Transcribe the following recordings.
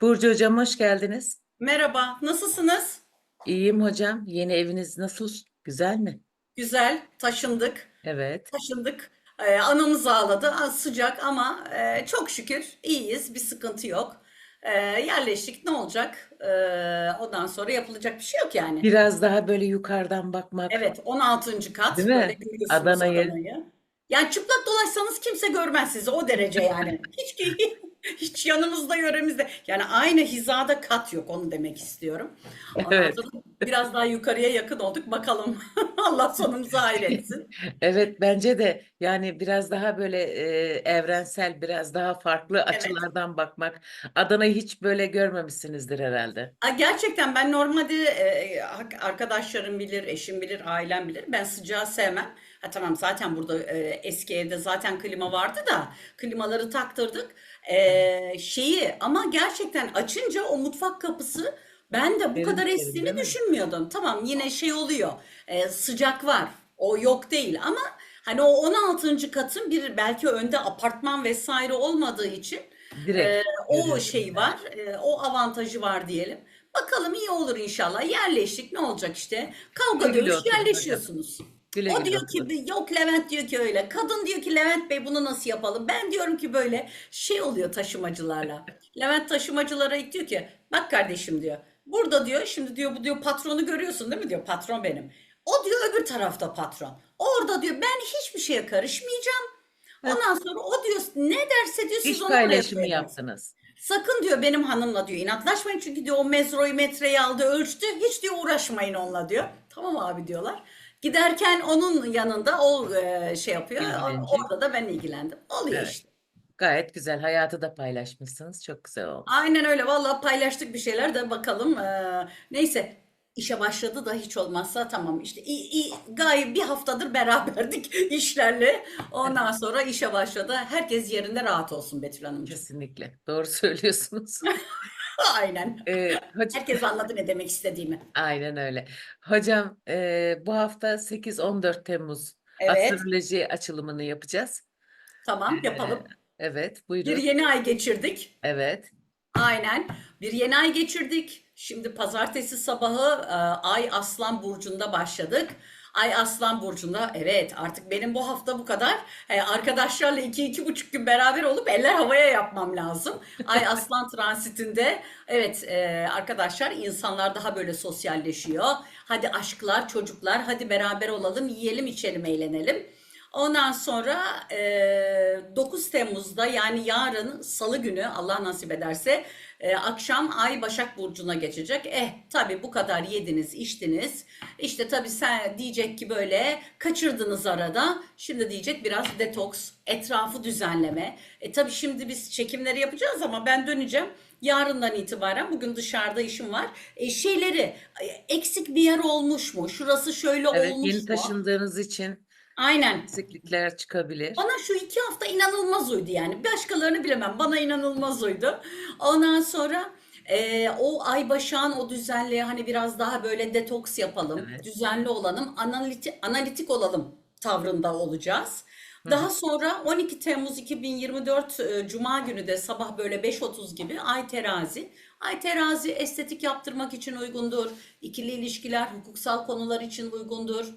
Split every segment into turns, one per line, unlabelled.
Burcu hocam hoş geldiniz.
Merhaba, nasılsınız?
İyiyim hocam. Yeni eviniz nasıl? Güzel mi?
Güzel, taşındık,
Evet.
taşındık. Ee, anamız ağladı, az sıcak ama e, çok şükür iyiyiz, bir sıkıntı yok. Ee, yerleştik, ne olacak? Ee, ondan sonra yapılacak bir şey yok yani.
Biraz daha böyle yukarıdan bakmak,
Evet, 16. kat,
değil mi? Adana'yı.
Adana'yı. Yani çıplak dolaşsanız kimse görmez sizi, o derece yani. Hiç hiç yanımızda, yöremizde. Yani aynı hizada kat yok, onu demek istiyorum.
Evet.
biraz daha yukarıya yakın olduk, bakalım. Allah sonumuzu hayretsin.
Evet bence de yani biraz daha böyle e, evrensel, biraz daha farklı
Evet.
açılardan bakmak. Adana'yı hiç böyle görmemişsinizdir herhalde.
A, Gerçekten ben normalde e, hak- arkadaşlarım bilir, eşim bilir, ailem bilir. Ben sıcağı sevmem. Ha tamam zaten burada e, eski evde zaten klima vardı da klimaları taktırdık. E, şeyi ama gerçekten açınca o mutfak kapısı ben de bu
Serin
kadar
serin
estiğini
değil mi?
düşünmüyordum. Tamam yine şey oluyor. e, sıcak var. O yok değil ama hani o 16. katın bir belki önde apartman vesaire olmadığı için
Direkt
ee, o
görüyorsun
şey var, e, o avantajı var diyelim. Bakalım iyi olur inşallah. Yerleştik ne olacak işte? Kavga
Güle güle
dövüş
oturun hocam.
yerleşiyorsunuz.
Güle
O
güle
diyor ki yok Levent diyor ki öyle. Kadın diyor ki Levent Bey bunu nasıl yapalım? Ben diyorum ki böyle şey oluyor taşımacılarla. Levent taşımacılara diyor ki bak kardeşim diyor. Burada diyor şimdi diyor bu diyor patronu görüyorsun değil mi diyor patron benim. O diyor öbür tarafta patron. Orada diyor ben hiçbir şeye karışmayacağım. Ondan sonra o diyor ne derse diyor siz
İş
onu
paylaşımı yaptınız.
Sakın diyor benim hanımla diyor inatlaşmayın çünkü diyor o mezroyu metreyi aldı ölçtü hiç diyor uğraşmayın onunla diyor. Tamam abi diyorlar. Giderken onun yanında o e, şey yapıyor
İlgilenecek.
orada da ben ilgilendim. Oluyor
Evet.
işte.
Gayet güzel. Hayatı da paylaşmışsınız. Çok güzel olmuş.
Aynen öyle vallahi paylaştık bir şeyler de bakalım. Ee, neyse işe başladı da hiç olmazsa tamam işte iyi, iyi, gayet bir haftadır beraberdik işlerle. Ondan sonra işe başladı. Herkes yerinde rahat olsun Betül Hanımcığım.
Kesinlikle. Doğru söylüyorsunuz.
Aynen.
Ee, hoca-
Herkes anladı ne demek istediğimi.
Aynen öyle. Hocam e, bu hafta 8-14 Temmuz
Evet.
astroloji açılımını yapacağız.
Tamam
Ee,
yapalım.
evet
Bir
buyurun.
yeni ay geçirdik.
Evet.
Aynen. Bir yeni ay geçirdik. Şimdi pazartesi sabahı e, Ay Aslan Burcu'nda başladık. Ay Aslan Burcu'nda evet artık benim bu hafta bu kadar. E, arkadaşlarla iki iki buçuk gün beraber olup eller havaya yapmam lazım. Ay Aslan transitinde evet e, arkadaşlar insanlar daha böyle sosyalleşiyor. Hadi aşklar çocuklar hadi beraber olalım yiyelim içelim eğlenelim. Ondan sonra e, 9 Temmuz'da yani yarın Salı günü Allah nasip ederse e, akşam Ay Başak Burcu'na geçecek. Eh tabii bu kadar yediniz içtiniz. İşte tabii sen diyecek ki böyle kaçırdınız arada. Şimdi diyecek biraz detoks, etrafı düzenleme. E tabii şimdi biz çekimleri yapacağız ama ben döneceğim. Yarından itibaren bugün dışarıda işim var. E, şeyleri e, eksik bir yer olmuş mu? Şurası şöyle
Evet
olmuş
yeni
mu?
taşındığınız için
Aynen.
eksiklikler çıkabilir.
Bana şu iki hafta inanılmaz uydu yani. Başkalarını bilemem. Bana inanılmaz uydu. Ondan sonra e, o ay başağın o düzenli hani biraz daha böyle detoks yapalım.
Evet.
Düzenli olalım. Analitik, analitik olalım tavrında olacağız. Daha
hı.
sonra 12 Temmuz 2024 e, Cuma günü de sabah böyle 5.30 gibi Ay Terazi. Ay Terazi estetik yaptırmak için uygundur. İkili ilişkiler, hukuksal konular için uygundur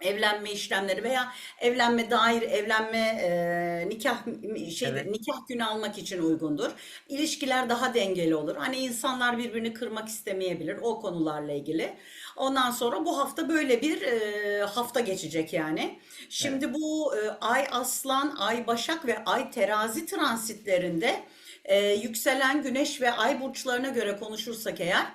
evlenme işlemleri veya evlenme dair evlenme e, nikah şey
Evet.
nikah günü almak için uygundur. İlişkiler daha dengeli olur. Hani insanlar birbirini kırmak istemeyebilir o konularla ilgili. Ondan sonra bu hafta böyle bir e, hafta geçecek yani.
Evet.
Şimdi bu e, Ay Aslan, Ay Başak ve Ay Terazi transitlerinde e, yükselen Güneş ve Ay burçlarına göre konuşursak eğer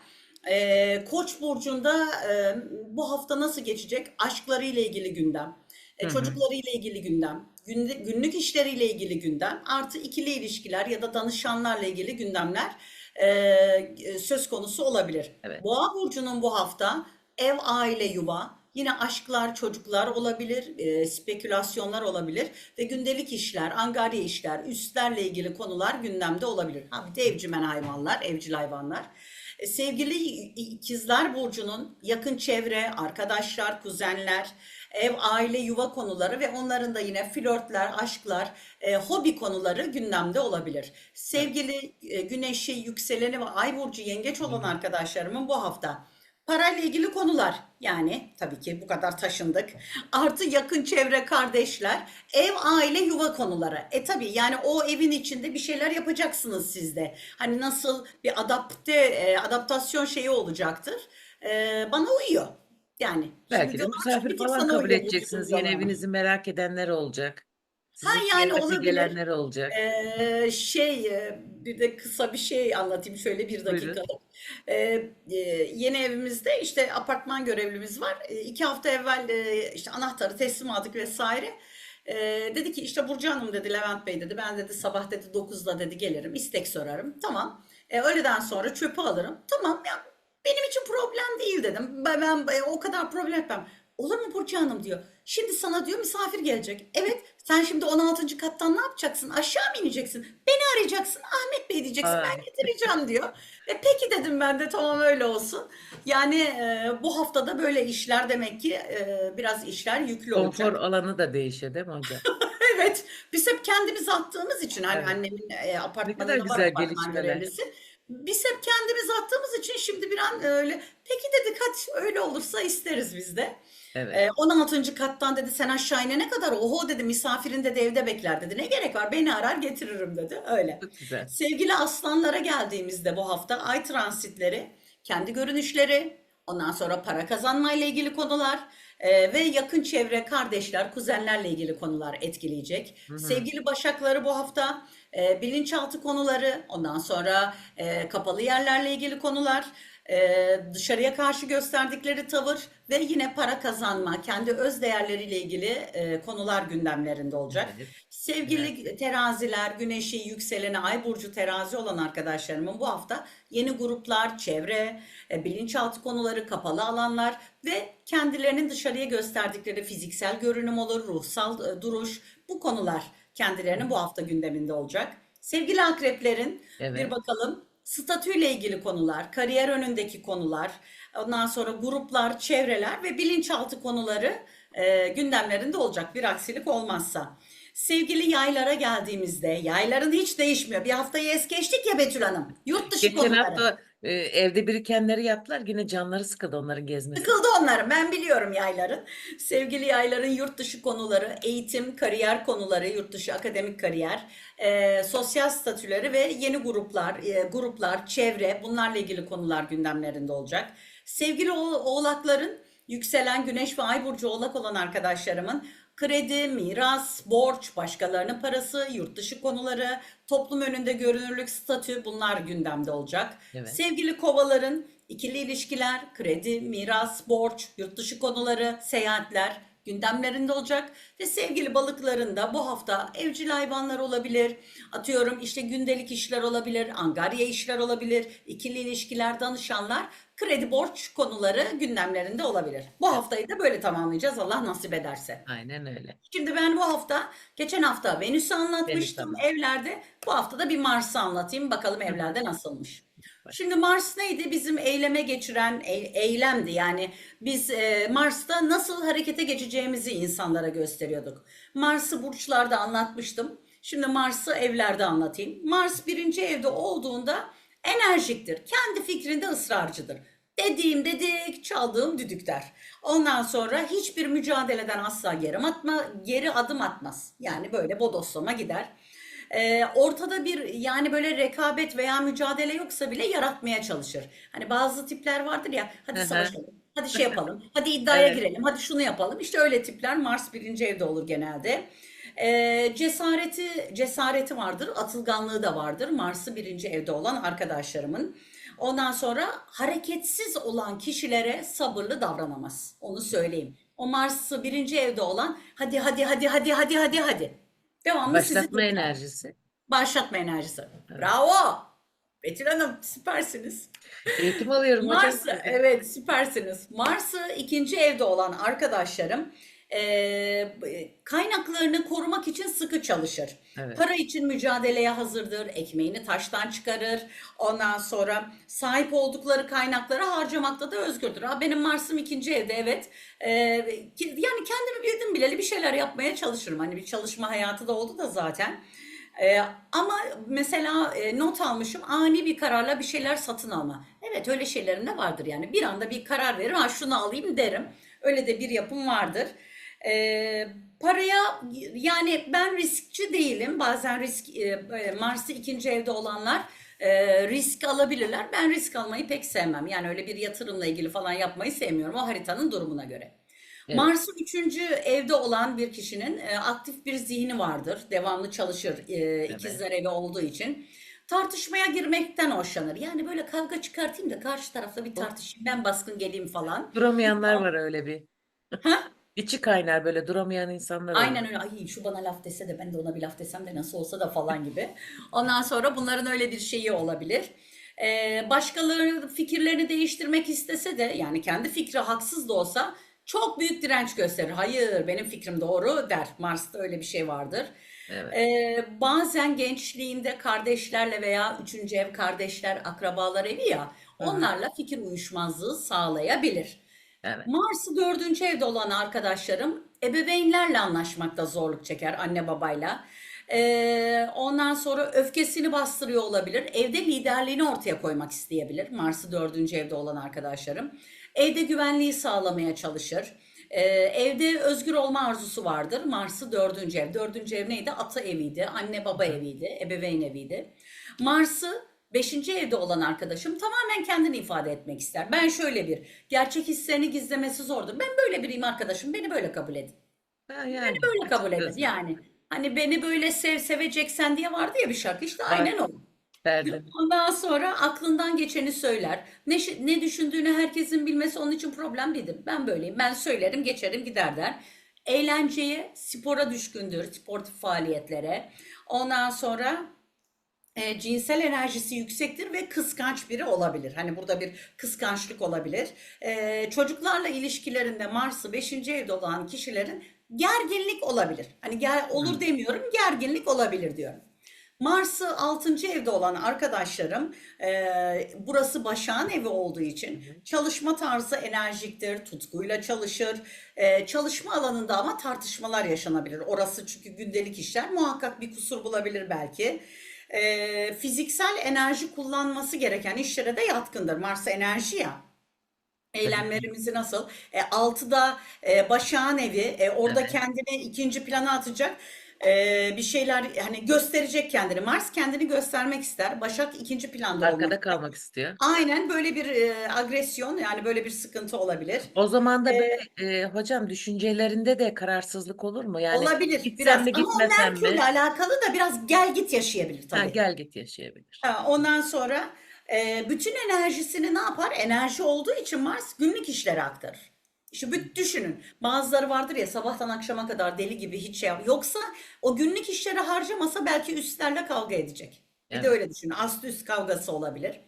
ee, Koç burcunda e, bu hafta nasıl geçecek? Aşklarıyla ilgili gündem, e,
hı.
çocuklarıyla ilgili gündem, günlük, günlük işleriyle ilgili gündem, artı ikili ilişkiler ya da danışanlarla ilgili gündemler e, e, söz konusu olabilir.
Evet.
Boğa burcunun bu hafta ev, aile, yuva, yine aşklar, çocuklar olabilir, e, spekülasyonlar olabilir ve gündelik işler, angarya işler, üstlerle ilgili konular gündemde olabilir. Ha bir de evcimen hayvanlar, evcil hayvanlar. Sevgili ikizler burcunun yakın çevre, arkadaşlar, kuzenler, Ev, aile, yuva konuları ve onların da yine flörtler, aşklar, e, hobi konuları gündemde olabilir. Sevgili e, güneşi, yükseleni ve ay burcu yengeç olan arkadaşlarımın bu hafta parayla ilgili konular yani tabii ki bu kadar taşındık. Artı yakın çevre, kardeşler, ev, aile, yuva konuları. E tabii yani o evin içinde bir şeyler yapacaksınız siz de. Hani nasıl bir adapte, e, adaptasyon şeyi olacaktır. E, bana uyuyor. Yani
Belki de misafir falan kabul edeceksiniz. Yeni evinizi merak edenler olacak.
Ha
Sizi
yani olabilir.
olacak.
Ee, şey bir de kısa bir şey anlatayım şöyle bir dakikalık. Ee, e, yeni evimizde işte apartman görevlimiz var. E, iki hafta evvel e, işte anahtarı teslim aldık vesaire. E, dedi ki işte Burcu Hanım dedi Levent Bey dedi ben dedi sabah dedi 9'da dedi gelirim istek sorarım. Tamam. E, öğleden sonra çöpü alırım. Tamam ya benim için problem değil dedim. Ben, ben e, o kadar problem etmem. Olur mu Burcu Hanım diyor. Şimdi sana diyor misafir gelecek. Evet sen şimdi 16. kattan ne yapacaksın? Aşağı mı ineceksin? Beni arayacaksın. Ahmet Bey diyeceksin.
Ay.
Ben getireceğim diyor. E peki dedim ben de tamam öyle olsun. Yani e, bu haftada böyle işler demek ki e, biraz işler yüklü
Konfor
olacak.
alanı da değişiyor değil mi hocam?
Evet, biz hep kendimiz attığımız için hani
Evet.
annemin e, apartmanında var
güzel
apartman görevlisi. Biz hep kendimiz attığımız için şimdi bir an öyle. Peki dedik hadi öyle olursa isteriz biz de.
Evet.
E, 16. kattan dedi sen aşağı inene kadar oho dedi misafirin dedi evde bekler dedi. Ne gerek var beni arar getiririm dedi. Öyle.
Çok güzel.
Sevgili aslanlara geldiğimizde bu hafta ay transitleri, kendi görünüşleri, ondan sonra para kazanma ile ilgili konular e, ve yakın çevre, kardeşler, kuzenlerle ilgili konular etkileyecek.
Hı hı.
Sevgili başakları bu hafta e, bilinçaltı konuları, ondan sonra e, kapalı yerlerle ilgili konular, e, dışarıya karşı gösterdikleri tavır ve yine para kazanma, kendi öz değerleriyle ilgili e, konular gündemlerinde olacak.
Evet.
Sevgili teraziler, güneşi, yükseleni, ay burcu terazi olan arkadaşlarımın bu hafta yeni gruplar, çevre, e, bilinçaltı konuları, kapalı alanlar ve kendilerinin dışarıya gösterdikleri fiziksel görünüm olur, ruhsal e, duruş bu konular kendilerinin bu hafta gündeminde olacak. Sevgili akreplerin bir
Evet.
bakalım statüyle ilgili konular, kariyer önündeki konular, ondan sonra gruplar, çevreler ve bilinçaltı konuları e, gündemlerinde olacak bir aksilik olmazsa. Sevgili yaylara geldiğimizde yayların hiç değişmiyor. Bir haftayı es geçtik ya Betül Hanım. Yurt dışı
Geçen
konuları.
hafta e, evde birikenleri yaptılar. Yine canları sıkıldı onların gezmesi.
Sıkıldı onların. Ben biliyorum yayların. Sevgili yayların yurt dışı konuları, eğitim, kariyer konuları, yurt dışı akademik kariyer, e, sosyal statüleri ve yeni gruplar, e, gruplar, çevre bunlarla ilgili konular gündemlerinde olacak. Sevgili oğ- oğlakların yükselen güneş ve ay burcu oğlak olan arkadaşlarımın kredi, miras, borç, başkalarının parası, yurt dışı konuları, toplum önünde görünürlük, statü bunlar gündemde olacak.
Evet.
Sevgili kovaların ikili ilişkiler, kredi, miras, borç, yurt dışı konuları, seyahatler gündemlerinde olacak. Ve sevgili balıkların da bu hafta evcil hayvanlar olabilir. Atıyorum işte gündelik işler olabilir, angarya işler olabilir, ikili ilişkiler, danışanlar, kredi borç konuları gündemlerinde olabilir. Bu haftayı da böyle tamamlayacağız Allah nasip ederse.
Aynen öyle.
Şimdi ben bu hafta, geçen hafta Venüs'ü anlatmıştım
anlat.
evlerde. Bu hafta da bir Mars'ı anlatayım. Bakalım evlerde nasılmış. Şimdi Mars neydi? Bizim eyleme geçiren e- eylemdi. Yani biz e, Mars'ta nasıl harekete geçeceğimizi insanlara gösteriyorduk. Mars'ı burçlarda anlatmıştım. Şimdi Mars'ı evlerde anlatayım. Mars birinci evde olduğunda enerjiktir. Kendi fikrinde ısrarcıdır. Dediğim dedik, çaldığım düdük der. Ondan sonra hiçbir mücadeleden asla geri atma, geri adım atmaz. Yani böyle bodoslama gider. Ee, ortada bir yani böyle rekabet veya mücadele yoksa bile yaratmaya çalışır. Hani bazı tipler vardır ya, hadi
Hı hı.
savaşalım, hadi şey yapalım, hadi iddiaya
Evet.
girelim, hadi şunu yapalım. İşte öyle tipler Mars birinci evde olur genelde. Ee, cesareti cesareti vardır, atılganlığı da vardır. Mars'ı birinci evde olan arkadaşlarımın. Ondan sonra hareketsiz olan kişilere sabırlı davranamaz. Onu söyleyeyim. O Mars'ı birinci evde olan hadi hadi hadi hadi hadi hadi hadi. Devamlı sizi
Başlatma
tutar.
enerjisi.
Başlatma enerjisi.
Evet.
Bravo. Betül Hanım süpersiniz.
Eğitim alıyorum hocam.
Mars'ı evet süpersiniz. Mars'ı ikinci evde olan arkadaşlarım e, kaynaklarını korumak için sıkı çalışır.
Evet.
Para için mücadeleye hazırdır, ekmeğini taştan çıkarır. Ondan sonra sahip oldukları kaynakları harcamakta da özgürdür. Ha, benim Mars'ım ikinci evde evet. Ki- yani kendimi bildim bileli bir şeyler yapmaya çalışırım. Hani bir çalışma hayatı da oldu da zaten. Ee, ama mesela e, not almışım ani bir kararla bir şeyler satın alma. Evet öyle şeylerim de vardır yani. Bir anda bir karar veririm, ha şunu alayım derim. Öyle de bir yapım vardır. Ee, paraya yani ben riskçi değilim. Bazen risk e, e, Mars'ı ikinci evde olanlar e, risk alabilirler. Ben risk almayı pek sevmem. Yani öyle bir yatırımla ilgili falan yapmayı sevmiyorum. O haritanın durumuna göre.
Evet.
Mars'ın üçüncü evde olan bir kişinin e, aktif bir zihni vardır. Devamlı çalışır e, ikizler evi olduğu için. Tartışmaya girmekten hoşlanır. Yani böyle kavga çıkartayım da karşı tarafla bir tartışayım. Ben baskın geleyim falan.
Duramayanlar var öyle bir.
Ha?
İçi kaynar böyle duramayan insanlar.
Aynen öyle. Ay şu bana laf dese de ben de ona bir laf desem de nasıl olsa da falan gibi. Ondan sonra bunların öyle bir şeyi olabilir. Ee, başkaları fikirlerini değiştirmek istese de yani kendi fikri haksız da olsa çok büyük direnç gösterir. Hayır benim fikrim doğru der. Mars'ta öyle bir şey vardır.
Evet.
Ee, bazen gençliğinde kardeşlerle veya üçüncü ev kardeşler, akrabalar evi ya onlarla fikir uyuşmazlığı sağlayabilir.
Evet.
Mars'ı dördüncü evde olan arkadaşlarım ebeveynlerle anlaşmakta zorluk çeker anne babayla. Ee, ondan sonra öfkesini bastırıyor olabilir. Evde liderliğini ortaya koymak isteyebilir. Mars'ı dördüncü evde olan arkadaşlarım. Evde güvenliği sağlamaya çalışır. Ee, evde özgür olma arzusu vardır. Mars'ı dördüncü ev. Dördüncü ev neydi? Ata eviydi, anne baba eviydi, ebeveyn eviydi. Mars'ı beşinci evde olan arkadaşım tamamen kendini ifade etmek ister. Ben şöyle bir, gerçek hislerini gizlemesi zordur. Ben böyle biriyim arkadaşım, beni böyle kabul edin.
Ha, yani
Böyle kabul edin. Yani hani beni böyle sev seveceksen diye vardı ya bir şarkı işte aynen o.
Derdim.
Ondan sonra aklından geçeni söyler. Ne, ne düşündüğünü herkesin bilmesi onun için problem değildir. Ben böyleyim. Ben söylerim, geçerim, gider der. Eğlenceye, spora düşkündür, sportif faaliyetlere. Ondan sonra e, cinsel enerjisi yüksektir ve kıskanç biri olabilir. Hani burada bir kıskançlık olabilir. E, çocuklarla ilişkilerinde Mars'ı 5. evde olan kişilerin gerginlik olabilir. Hani ger olur demiyorum, gerginlik olabilir diyorum. Mars'ı 6. evde olan arkadaşlarım, e, burası Başak'ın evi olduğu için çalışma tarzı enerjiktir, tutkuyla çalışır. E, çalışma alanında ama tartışmalar yaşanabilir. Orası çünkü gündelik işler, muhakkak bir kusur bulabilir belki. E, fiziksel enerji kullanması gereken işlere de yatkındır. Mars enerji ya. Eylemlerimizi nasıl? E, altıda e, Başak'ın evi, e, orada
Evet.
kendini ikinci plana atacak. E, bir şeyler hani gösterecek kendini. Mars kendini göstermek ister. Başak ikinci planda olmak
Arkada
ister.
kalmak istiyor.
Aynen böyle bir e, agresyon yani böyle bir sıkıntı olabilir.
O zaman da
Ee,
böyle e, hocam düşüncelerinde de kararsızlık olur mu? Yani
Olabilir
gitsem
biraz
mi
ama o
gitmesem mi?
Merkür'le alakalı da biraz gel git yaşayabilir
Ha,
tabii.
gel git yaşayabilir.
Ha, Ondan sonra e, bütün enerjisini ne yapar? Enerji olduğu için Mars günlük işlere aktarır. İşte bir düşünün. Bazıları vardır ya sabahtan akşama kadar deli gibi hiç şey yap. Yoksa o günlük işlere harcamasa belki üstlerle kavga edecek. Bir de
Evet.
öyle düşünün. Ast üst kavgası olabilir.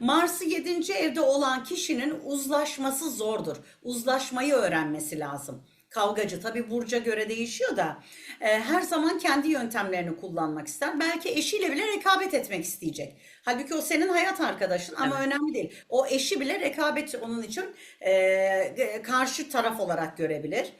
Mars'ı 7. evde olan kişinin uzlaşması zordur. Uzlaşmayı öğrenmesi lazım. Kavgacı tabii burca göre değişiyor da e, her zaman kendi yöntemlerini kullanmak ister. Belki eşiyle bile rekabet etmek isteyecek. Halbuki o senin hayat arkadaşın ama
Evet.
önemli değil. O eşi bile rekabet onun için e, karşı taraf olarak görebilir.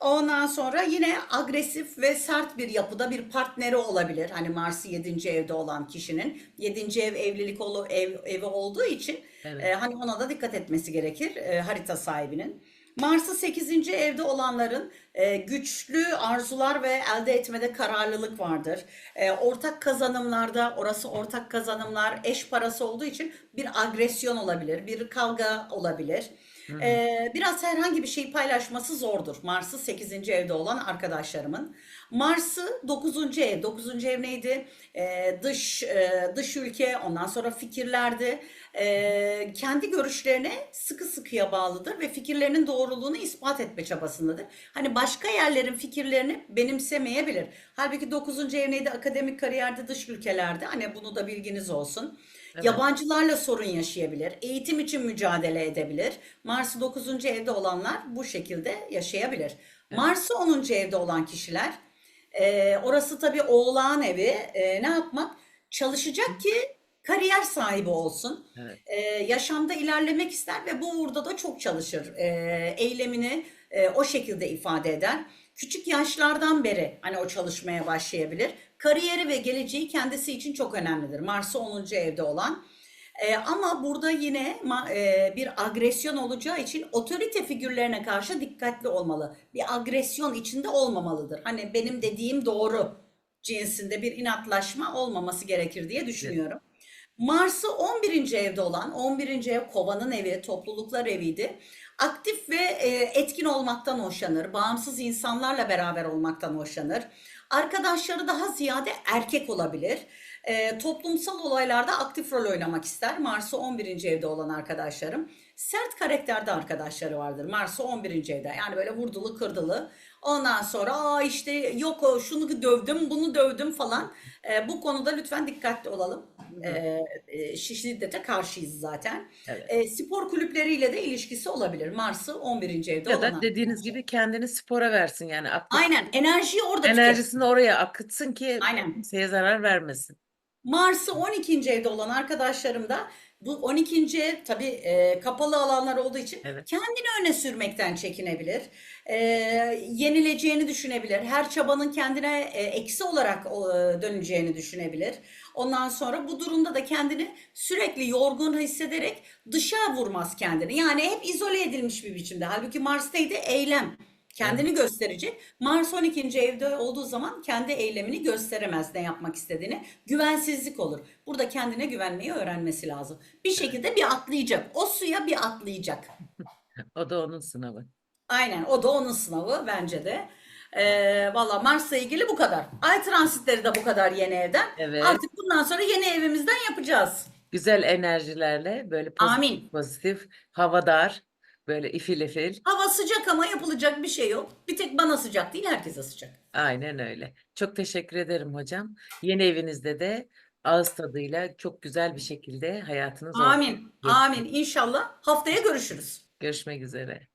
Ondan sonra yine agresif ve sert bir yapıda bir partneri olabilir. Hani Mars'ı 7. evde olan kişinin 7. ev evlilik olu, ev, evi olduğu için
Evet.
e, hani ona da dikkat etmesi gerekir e, harita sahibinin. Mars'ı 8. evde olanların e, güçlü arzular ve elde etmede kararlılık vardır. E, ortak kazanımlarda, orası ortak kazanımlar, eş parası olduğu için bir agresyon olabilir, bir kavga olabilir. E, biraz herhangi bir şeyi paylaşması zordur. Mars'ı 8. evde olan arkadaşlarımın. Mars'ı 9. ev. 9. ev neydi? E, dış e, dış ülke, ondan sonra fikirlerdi. E, kendi görüşlerine sıkı sıkıya bağlıdır ve fikirlerinin doğruluğunu ispat etme çabasındadır. Hani başka yerlerin fikirlerini benimsemeyebilir. Halbuki 9. ev neydi? Akademik kariyerde dış ülkelerde. Hani bunu da bilginiz olsun.
Evet.
Yabancılarla sorun yaşayabilir. Eğitim için mücadele edebilir. Mars 9. evde olanlar bu şekilde yaşayabilir. Mars'ı 10. evde olan kişiler, e, orası tabii oğlağın evi. E, ne yapmak? Çalışacak ki kariyer sahibi olsun.
Evet.
E, yaşamda ilerlemek ister ve bu uğurda da çok çalışır. E, eylemini e, o şekilde ifade eder. Küçük yaşlardan beri hani o çalışmaya başlayabilir. Kariyeri ve geleceği kendisi için çok önemlidir. Mars'ı 10. evde olan. Ee, ama burada yine e, bir agresyon olacağı için otorite figürlerine karşı dikkatli olmalı. Bir agresyon içinde olmamalıdır. Hani benim dediğim doğru cinsinde bir inatlaşma olmaması gerekir diye düşünüyorum. Mars'ı 11. evde olan, 11. ev kovanın evi, topluluklar eviydi. Aktif ve e, etkin olmaktan hoşlanır. Bağımsız insanlarla beraber olmaktan hoşlanır. Arkadaşları daha ziyade erkek olabilir. E, toplumsal olaylarda aktif rol oynamak ister. Mars'ı 11. evde olan arkadaşlarım. Sert karakterde arkadaşları vardır. Mars'ı 11. evde. Yani böyle vurdulu kırdılı. Ondan sonra aa işte yok şunu dövdüm, bunu dövdüm falan. E, bu konuda lütfen dikkatli olalım. E, şiddete karşıyız zaten.
Evet.
E, spor kulüpleriyle de ilişkisi olabilir. Mars'ı 11. evde
Ya
olan.
da dediğiniz gibi kendini spora versin yani aktif
Aynen enerjiyi orada tüket.
enerjisini oraya akıtsın ki
Aynen.
kimseye zarar vermesin.
Mars'ı 12. evde olan arkadaşlarım da bu 12. ev tabii e, kapalı alanlar olduğu için
Evet.
kendini öne sürmekten çekinebilir. E, yenileceğini düşünebilir. Her çabanın kendine e, eksi olarak e, döneceğini düşünebilir. Ondan sonra bu durumda da kendini sürekli yorgun hissederek dışa vurmaz kendini. Yani hep izole edilmiş bir biçimde. Halbuki Mars'taydı eylem. Kendini gösterecek. Mars 12. evde olduğu zaman kendi eylemini gösteremez ne yapmak istediğini. Güvensizlik olur. Burada kendine güvenmeyi öğrenmesi lazım. Bir şekilde bir atlayacak. O suya bir atlayacak.
O da onun sınavı.
Aynen o da onun sınavı bence de. Ee, Valla Mars'la ilgili bu kadar. Ay transitleri de bu kadar yeni evden.
Evet.
Artık bundan sonra yeni evimizden yapacağız.
Güzel enerjilerle böyle pozitif
Amin.
pozitif, havadar, böyle ifil ifil.
Hava sıcak ama yapılacak bir şey yok. Bir tek bana sıcak değil herkese sıcak.
Aynen öyle. Çok teşekkür ederim hocam. Yeni evinizde de ağız tadıyla çok güzel bir şekilde hayatınız olsun.
Amin. Amin. İnşallah haftaya görüşürüz.
Görüşmek üzere.